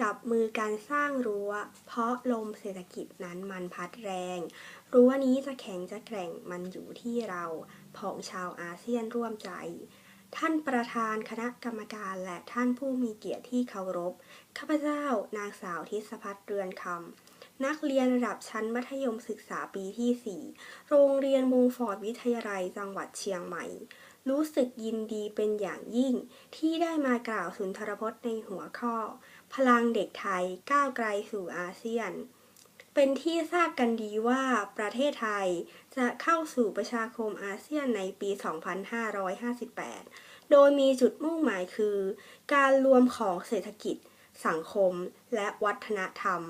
จับมือกันสร้างรั้ว เพราะลมเศรษฐกิจนั้นมันพัดแรง รั้วนี้จะแข็งจะแกร่งมันอยู่ที่เราของชาวอาเซียนร่วมใจ ท่านประธานคณะกรรมการและท่านผู้มีเกียรติที่เคารพ ข้าพเจ้านางสาวทิศพัฒน์เรือนคำ นักเรียนระดับชั้นมัธยมศึกษาปีที่ 4 โรงเรียนมงฟอร์ดวิทยาลัยจังหวัดเชียงใหม่รู้สึกยินดีเป็นอย่างยิ่งที่ได้มากล่าวสุนทรพจน์ในหัวข้อ พลังเด็กไทยก้าวไกลสู่อาเซียน เป็นที่ทราบกันดีว่าประเทศไทยจะเข้าสู่ประชาคมอาเซียนในปี 2558 โดยมีจุดมุ่งหมายคือ การรวมของเศรษฐกิจ สังคม และวัฒนธรรม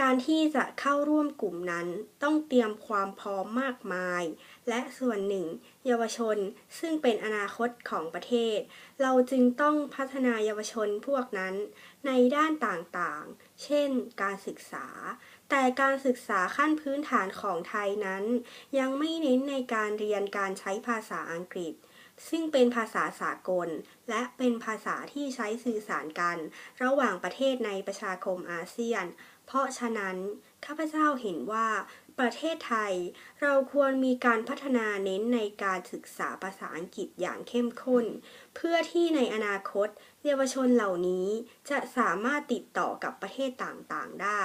การที่จะเข้าร่วมกลุ่มนั้นต้องเตรียมความพร้อมมากมาย และส่วนหนึ่ง เยาวชนซึ่งเป็นอนาคตของประเทศ เราจึงต้องพัฒนาเยาวชนพวกนั้นในด้านต่างๆ เช่น การศึกษา แต่การศึกษาขั้นพื้นฐานของไทยนั้น ยังไม่เน้นในการเรียนการใช้ภาษาอังกฤษ ซึ่งเป็นภาษาสากล และเป็นภาษาที่ใช้สื่อสารกัน ระหว่างประเทศในประชาคมอาเซียน เพราะฉะนั้นข้าพเจ้าเห็นว่า ประเทศไทย เราควรมีการพัฒนาเน้นในการศึกษาภาษาอังกฤษอย่างเข้มข้น เพื่อที่ในอนาคตเยาวชนเหล่านี้จะสามารถติดต่อกับประเทศต่างๆได้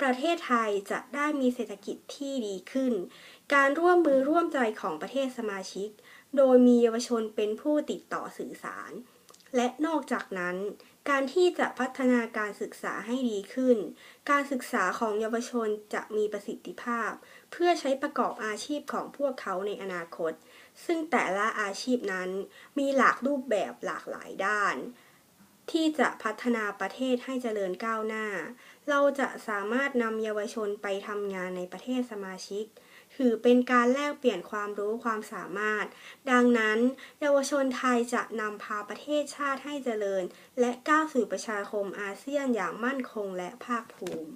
ประเทศไทยจะได้มีเศรษฐกิจที่ดีขึ้น การร่วมมือร่วมใจของประเทศสมาชิก โดยมีเยาวชนเป็นผู้ติดต่อสื่อสาร และนอกจากนั้น การที่จะพัฒนาการศึกษาให้ดีขึ้น การศึกษาของเยาวชนจะมีประสิทธิภาพ เพื่อใช้ประกอบอาชีพของพวกเขาในอนาคต ซึ่งแต่ละอาชีพนั้นมีหลากรูปแบบหลากหลายด้าน ที่จะพัฒนาประเทศให้เจริญก้าวหน้า เราจะสามารถนำเยาวชนไปทำงานในประเทศสมาชิก ถือเป็นการแลกเปลี่ยนความรู้ความสามารถ ดังนั้น เยาวชนไทยจะนำพาประเทศชาติให้เจริญ และก้าวสู่ประชาคมอาเซียนอย่างมั่นคงและภาคภูมิ